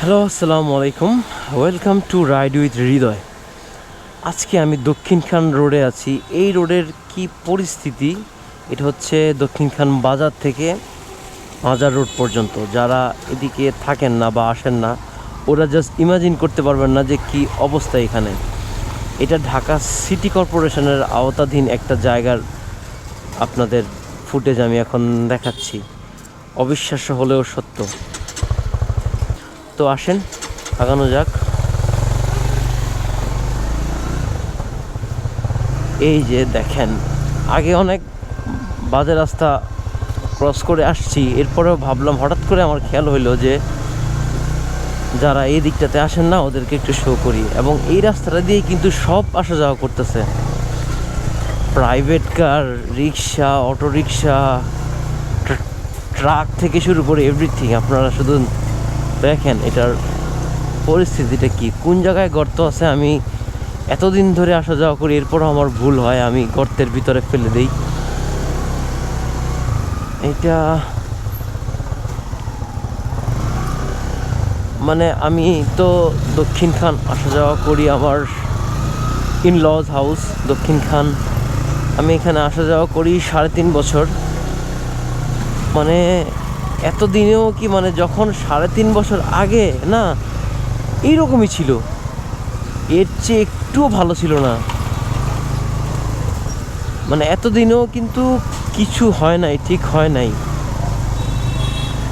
Hello, আসসালামু আলাইকুম। Welcome to ride with Hridoy আজকে আমি দক্ষিণখান রোডে আছি। এই রোডের কি পরিস্থিতি? এটা হচ্ছে দক্ষিণখান বাজার থেকে মাজার রোড পর্যন্ত। যারা এদিকে থাকেন না বা আসেন না, ওরা জাস্ট ইমাজিন করতে পারবেন না যে কি অবস্থা এখানে। এটা ঢাকা সিটি কর্পোরেশনের আওতাধীন একটা জায়গার আপনাদের ফুটেজ আমি এখন দেখাচ্ছি। অবিশ্বাস্য হলেও সত্য। তো আসেন, আগানো যাক। এই যে দেখেন, আগে অনেক বাজে রাস্তা ক্রস করে আসছি, এরপরেও ভাবলাম হঠাৎ করে আমার খেয়াল হইল যে যারা এই দিকটাতে আসেন না, ওদেরকে একটু শো করি। এবং এই রাস্তাটা দিয়ে কিন্তু সব আসা যাওয়া করতেছে। Private car rickshaw auto rickshaw truck থেকে শুরু করে এভরিথিং আপনারা শুধু দেখেন এটার পরিস্থিতিটা কি? কোন জায়গায় গর্ত আছে? আমি এতদিন ধরে আসা যাওয়া করি, এরপরও আমার ভুল হয়, আমি গর্তের ভিতরে ফেলে দিই। এটা মানে আমি তো দক্ষিণ খান আসা যাওয়া করি, আমার ইন লজ হাউস দক্ষিণ খান। আমি এখানে আসা যাওয়া করি সাড়ে তিন বছর। মানে এতদিনেও কি মানে যখন সাড়ে তিন বছর আগে, না, এইরকমই ছিল। এর চেয়ে একটুও ভালো ছিল না। মানে এতদিনেও কিন্তু কিছু হয় নাই, ঠিক হয় নাই।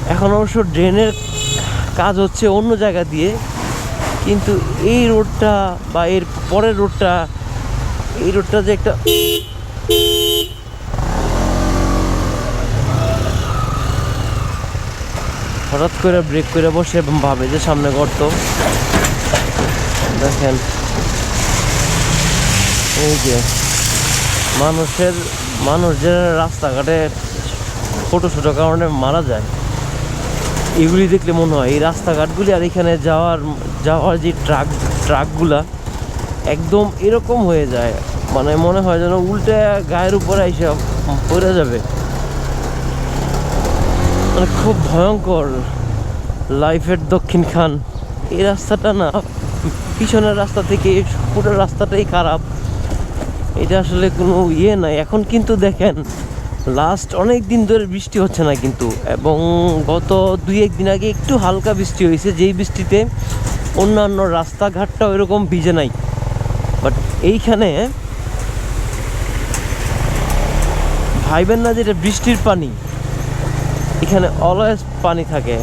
এখন অবশ্য ড্রেনের কাজ হচ্ছে অন্য জায়গা দিয়ে, কিন্তু এই রোডটা বা এর পরের রোডটা, এই রোডটা যে একটা হঠাৎ করে ব্রেক করে বসে ভাবে যে সামনে গর্ত। দেখেন। এই যে মানুষের মানুষ যে রাস্তাঘাটে ছোটো ছোটো কারণে মারা যায়। এগুলি দেখলে মনে হয় এই রাস্তাঘাটগুলি আর এখানে যাওয়ার যাওয়ার যে ট্রাক, ট্রাকগুলা একদম এরকম হয়ে যায়। মানে মনে হয় যেন উল্টে গায়ের উপরে এসে পড়ে যাবে। মানে খুব ভয়ঙ্কর লাইফের দক্ষিণ খান। এই রাস্তাটা না, পিছনের রাস্তা থেকে পুরো রাস্তাটাই খারাপ। এটা আসলে কোনো ইয়ে নাই। এখন কিন্তু দেখেন লাস্ট অনেক দিন ধরে বৃষ্টি হচ্ছে না কিন্তু। এবং গত দুই, এক দিন আগে একটু হালকা বৃষ্টি হয়েছে। যেই বৃষ্টিতে অন্যান্য রাস্তাঘাটটাও এরকম ভিজে নাই। বাট এইখানে ভাইবেন না যে এটা বৃষ্টির পানি। এখানে অলওয়েজ পানি থাকে।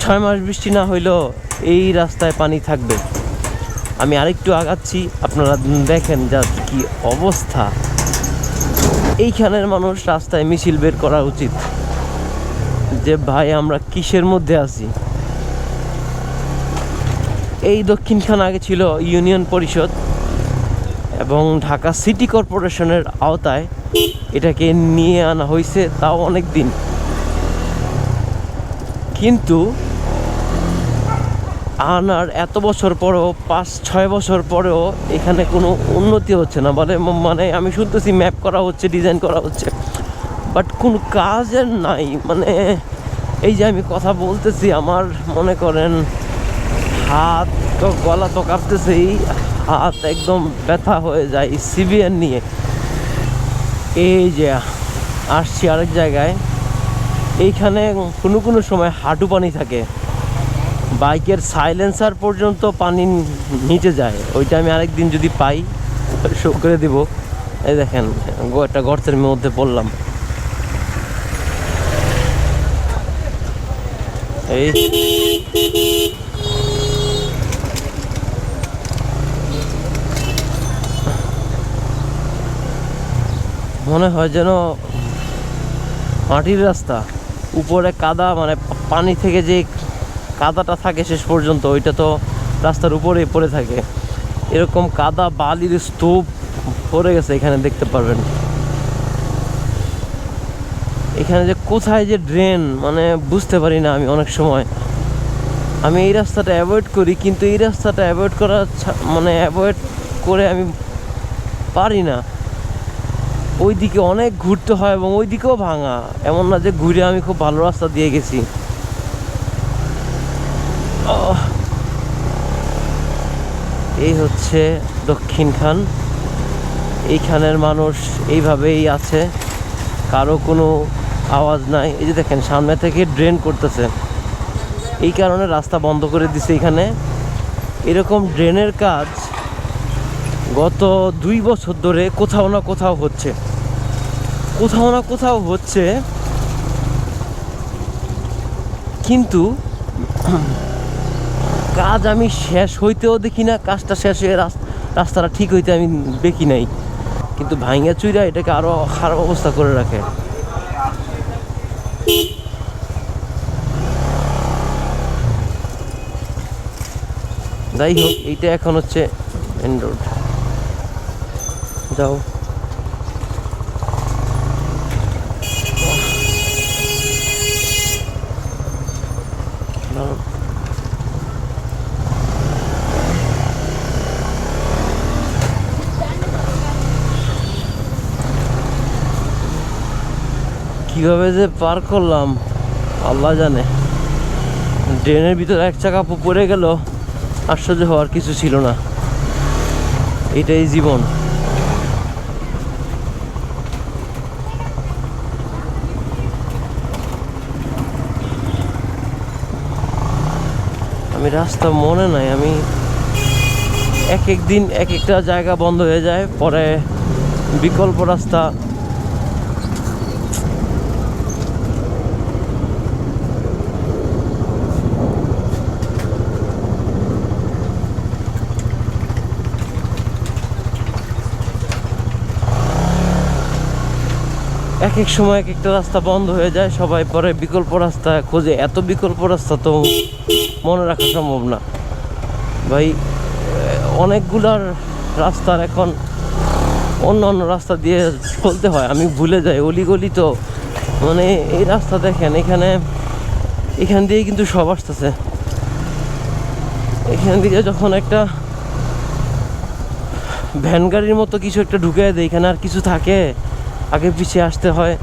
ছয় মাস বৃষ্টি না হইলেও এই রাস্তায় পানি থাকবে। আমি আরেকটু আগাচ্ছি, আপনারা দেখেন যা কি অবস্থা। এইখানের মানুষ রাস্তায় মিছিল বের করা উচিত। যে ভাই, আমরা কিসের মধ্যে আছি? এই দক্ষিণখান আগে ছিল ইউনিয়ন পরিষদ এবং ঢাকা সিটি কর্পোরেশনের আওতায় এটাকে নিয়ে আনা হয়েছে তাও অনেক দিন কিন্তু আনার এত বছর পরেও, পাঁচ, ছয় বছর পরেও এখানে কোনো উন্নতি হচ্ছে না। মানে মানে আমি শুনতেছি ম্যাপ করা হচ্ছে ডিজাইন করা হচ্ছে। বাট কোনো কাজের নাই। মানে এই যে আমি কথা বলতেছি, আমার মনে করেন হাত তো, গলা তো কাঁপতেছেই। হাত একদম ব্যথা হয়ে যায় সিবিএন নিয়ে। এই যে, আসছি আরেক জায়গায়। এইখানে কোনো কোনো সময় হাঁটু পানি থাকে। বাইকের সাইলেন্সার পর্যন্ত পানি নিচে যায়। ওইটা আমি আরেকদিন যদি পাই শো করে দিব। এই দেখেন একটা গর্তের মধ্যে পড়লাম। এই মনে হয় যেন মাটির রাস্তা। উপরে কাদা মানে পানি থেকে যে কাদাটা থাকে শেষ পর্যন্ত, ওইটা তো রাস্তার উপরে পড়ে থাকে। এরকম কাদা, বালির স্তূপ পড়ে গেছে এখানে, দেখতে পারবেন। এখানে যে কোথায় যে ড্রেন মানে বুঝতে পারি না আমি অনেক সময়। আমি এই রাস্তাটা অ্যাভয়েড করি, কিন্তু এই রাস্তাটা অ্যাভয়েড করা মানে অ্যাভয়েড করে আমি পারি না। ওইদিকে অনেক ঘুরতে হয় এবং ওই দিকেও ভাঙা। এমন না যে ঘুরে আমি খুব ভালো রাস্তা দিয়ে গেছি। এই হচ্ছে দক্ষিণ খান। এইখানের মানুষ এইভাবেই আছে। কারও কোনো আওয়াজ নাই। এই যে দেখেন, সামনে থেকে ড্রেন করতেছে। এই কারণে রাস্তা বন্ধ করে দিছে এখানে। এরকম ড্রেনের কাজ গত দুই বছর ধরে কোথাও না কোথাও হচ্ছে। কোথাও না কোথাও হচ্ছে। কিন্তু কাজ আমি শেষ হইতেও দেখি না, কাজটা শেষ হয়ে রাস্তাটা ঠিক হইতে আমি দেখি নাই। কিন্তু ভাইঙ্গা চুইরা এটাকে আরও খারাপ অবস্থা করে রাখে। যাই হোক, এইটা এখন হচ্ছে মেন রোড দাঁড়াও। কীভাবে যে পার করলাম, আল্লাহ জানে। ড্রেনের ভিতরে এক চাকা পড়ে গেল, আশ্চর্য হওয়ার কিছু ছিল না। এটাই জীবন। আমি রাস্তা মনে নাই, আমি এক এক দিন এক একটা জায়গা বন্ধ হয়ে যায়, পরে বিকল্প রাস্তা এক এক সময় এক একটা রাস্তা বন্ধ হয়ে যায়, সবাই পরে বিকল্প রাস্তা খোঁজে। এত বিকল্প রাস্তা তো মনে রাখা সম্ভব না। ভাই, অনেকগুলার রাস্তার এখন অন্য অন্য রাস্তা দিয়ে চলতে হয়, আমি ভুলে যাই। অলিগলি তো মানে এই রাস্তা দেখেন, এখানে, এখান দিয়ে কিন্তু সব আসতেছে। এখান দিয়ে যখন একটা ভ্যান গাড়ির মতো কিছু একটা ঢুকে দেয়, এখানে আর কিছু থাকে? আগে পিছিয়ে আসতে হয়।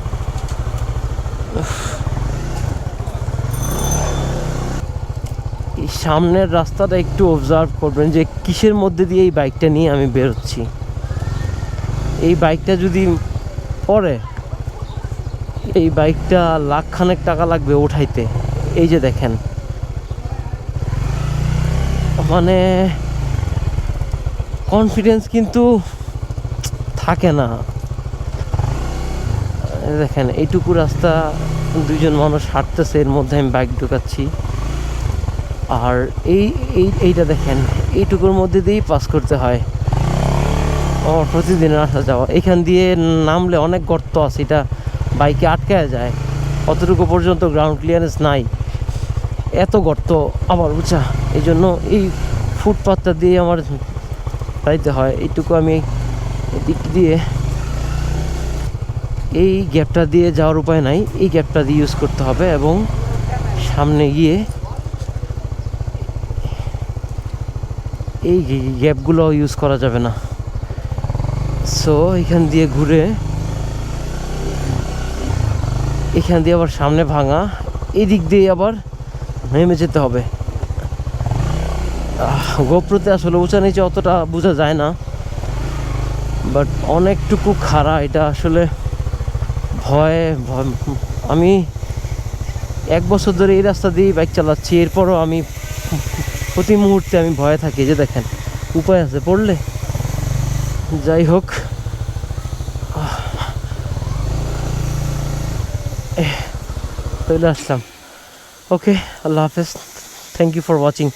এই সামনের রাস্তাটা একটু অবজার্ভ করবেন যে কিসের মধ্যে দিয়ে এই বাইকটা নিয়ে আমি বেরোচ্ছি। এই বাইকটা যদি পরে এই বাইকটা লাখখানেক টাকা লাগবে ওঠাইতে এই যে দেখেন। মানে কনফিডেন্স কিন্তু থাকে না। দেখেন, এইটুকু রাস্তা দুজন মানুষ হাঁটতেছে, এর মধ্যে আমি বাইক ঢুকাচ্ছি। আর এই এই, এইটা দেখেন, এইটুকুর মধ্যে দিয়েই পাস করতে হয়। আমার প্রতিদিনের আসা যাওয়া। এখান দিয়ে নামলে অনেক গর্ত আছে, এটা বাইকে আটকায় যায়। অতটুকু পর্যন্ত গ্রাউন্ড ক্লিয়ারেন্স নাই। এত গর্ত আমার উঁচা এই জন্য এই ফুটপাথটা দিয়ে আমার যাইতে হয়। এইটুকু আমি এদিক দিয়ে এই গ্যাপটা দিয়ে যাওয়ার উপায় নাই। এই গ্যাপটা দিয়ে ইউজ করতে হবে এবং সামনে গিয়ে এই গ্যাপগুলো ইউজ করা যাবে না। সো এখান দিয়ে ঘুরে এখান দিয়ে আবার সামনে ভাঙা এই দিক দিয়ে আবার নেমে যেতে হবে। গোপ্রতে আসলে উঁচা নিচে অতটা বোঝা যায় না বাট অনেকটুকু খাড়া এটা আসলে ভয় আমি এক বছর ধরে এই রাস্তা দিয়ে বাইক চালাচ্ছি, এরপরও আমি প্রতি মুহূর্তে আমি ভয়ে থাকি যে দেখেন, উপায় আছে পড়লে। যাই হোক। চলে আসলাম। ওকে আল্লাহ হাফেজ। Thank you for watching